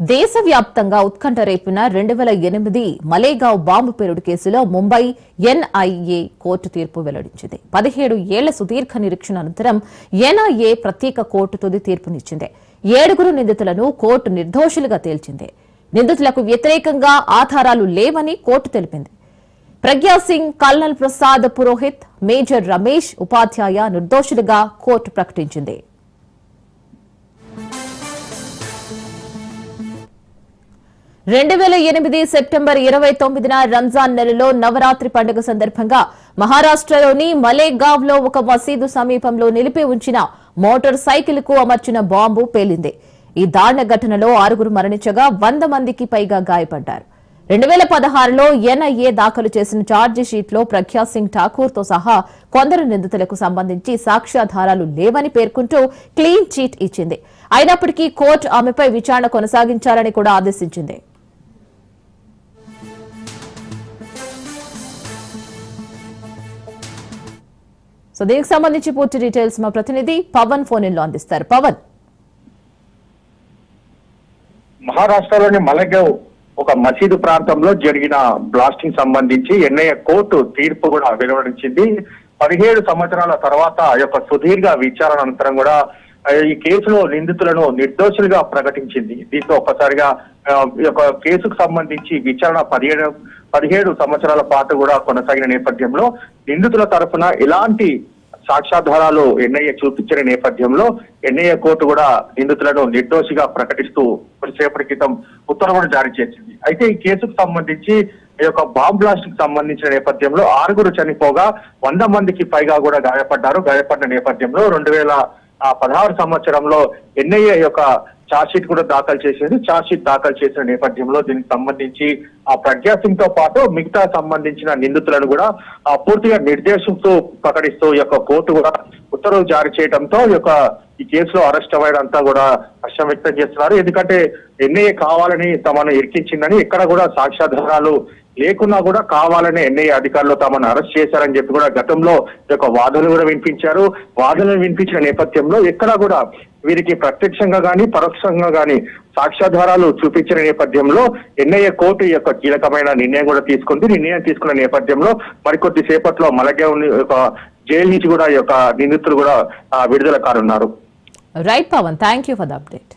దేశవ్యాప్తంగా ఉత్కంఠ రేపిన రెండు వేల ఎనిమిది మలేగావ్ బాంబు పేలుడు కేసులో ముంబై ఎన్ఐఏ కోర్టు తీర్పు వెల్లడించింది. పదిహేడు ఏళ్ళ సుదీర్ఘ నిరీక్షణ అనంతరం ఎన్ఐఏ ప్రత్యేక కోర్టు తుది తీర్పునిచ్చింది. ఏడుగురు నిందితులను కోర్టు నిర్దోషులుగా తేల్చింది. నిందితులకు వ్యతిరేకంగా ఆధారాలు లేవని కోర్టు తెలిపింది. ప్రజ్ఞా సింగ్ కల్నల్ ప్రసాద్ పురోహిత్ మేజర్ రమేష్ ఉపాధ్యాయ నిర్దోషులుగా కోర్టు ప్రకటించింది. రెండు వేల ఎనిమిది సెప్టెంబర్ ఇరవై తొమ్మిదిన రంజాన్ నెలలో నవరాత్రి పండుగ సందర్భంగా మహారాష్ట్రలోని మలేగావ్లో ఒక మసీదు సమీపంలో నిలిపి ఉంచిన మోటార్ సైకిల్కు అమర్చిన బాంబు పేలింది. ఈ దారుణ ఘటనలో ఆరుగురు మరణించగా వంద మందికి పైగా గాయపడ్డారు. రెండు వేల పదహారులో ఎన్ఐఏ దాఖలు చేసిన ఛార్జిషీట్లో షీట్ ప్రఖ్యా సింగ్ ఠాకూర్తో సహా కొందరు నిందితులకు సంబంధించి సాక్ష్యాధారాలు లేవని పేర్కొంటూ క్లీన్ చీట్ ఇచ్చింది. అయినప్పటికీ కోర్టు ఆమెపై విచారణ కొనసాగించాలని కూడా ఆదేశించింది. సో దీనికి సంబంధించి పూర్తి డీటెయిల్స్ మా ప్రతినిధి పవన్ ఫోన్లో అందిస్తారు. పవన్. మహారాష్ట్రలోని మలగావ్ ఒక మసీదు ప్రాంతంలో జరిగిన బ్లాస్టింగ్ సంబంధించి ఎన్ఐఏ కోర్టు తీర్పు కూడా వెలువరించింది పదిహేడు సంవత్సరాల తర్వాత ఆ యొక్క సుదీర్ఘ విచారణ అనంతరం కూడా ఈ కేసులో నిందితులను నిర్దోషులుగా ప్రకటించింది. దీంతో ఒక్కసారిగా ఈ యొక్క కేసుకు సంబంధించి విచారణ పదిహేడు పదిహేడు సంవత్సరాల పాటు కూడా కొనసాగిన నేపథ్యంలో నిందితుల తరఫున ఎలాంటి సాక్ష్యాధారాలు ఎన్ఐఏ చూపించిన నేపథ్యంలో ఎన్ఐఏ కోర్టు కూడా నిందితులను నిర్దోషిగా ప్రకటిస్తూ కొద్దిసేపటి క్రితం ఉత్తర్వులు జారీ చేసింది. అయితే ఈ కేసుకు సంబంధించి ఈ యొక్క బాంబ్ బ్లాస్ట్కి సంబంధించిన నేపథ్యంలో ఆరుగురు చనిపోగా వంద మందికి పైగా కూడా గాయపడ్డారు. గాయపడిన నేపథ్యంలో రెండు వేల ఆ, పదహారు సంవత్సరంలో ఎన్ఐఏ యొక్క షీట్ కూడా దాఖలు చేసింది. షీట్ దాఖలు చేసిన నేపథ్యంలో దీనికి సంబంధించి ఆ ప్రజ్ఞా సింగ్తో పాటు మిగతా సంబంధించిన నిందితులను కూడా ఆ, పూర్తిగా నిర్దేశిస్తూ ప్రకటిస్తూ ఈ యొక్క కోర్టు కూడా ఉత్తర్వులు జారీ చేయడంతో ఈ యొక్క ఈ కేసులో అరెస్ట్ అవ్వడంతా కూడా హర్షం వ్యక్తం చేస్తున్నారు. ఎందుకంటే ఎన్ఐఏ కావాలని తమను ఇరికించిందని ఎక్కడ కూడా సాక్ష్యాధారాలు లేకున్నా కూడా కావాలని ఎన్ఐఏ అధికారులు తమను అరెస్ట్ చేశారని చెప్పి కూడా గతంలో యొక్క వాదనలు కూడా వినిపించారు. వాదనలు వినిపించిన నేపథ్యంలో ఎక్కడ కూడా వీరికి ప్రత్యక్షంగా కానీ పరోక్షంగా కానీ సాక్ష్యాధారాలు చూపించిన నేపథ్యంలో ఎన్ఐఏ కోర్టు యొక్క కీలకమైన నిర్ణయం కూడా తీసుకుంది. నిర్ణయం తీసుకున్న నేపథ్యంలో మరికొద్ది సేపట్లో మలగే ఒక జైలు నుంచి కూడా ఈ యొక్క నిందితులు కూడా విడుదల కానున్నారు. Right, Pawan. Thank you for the update.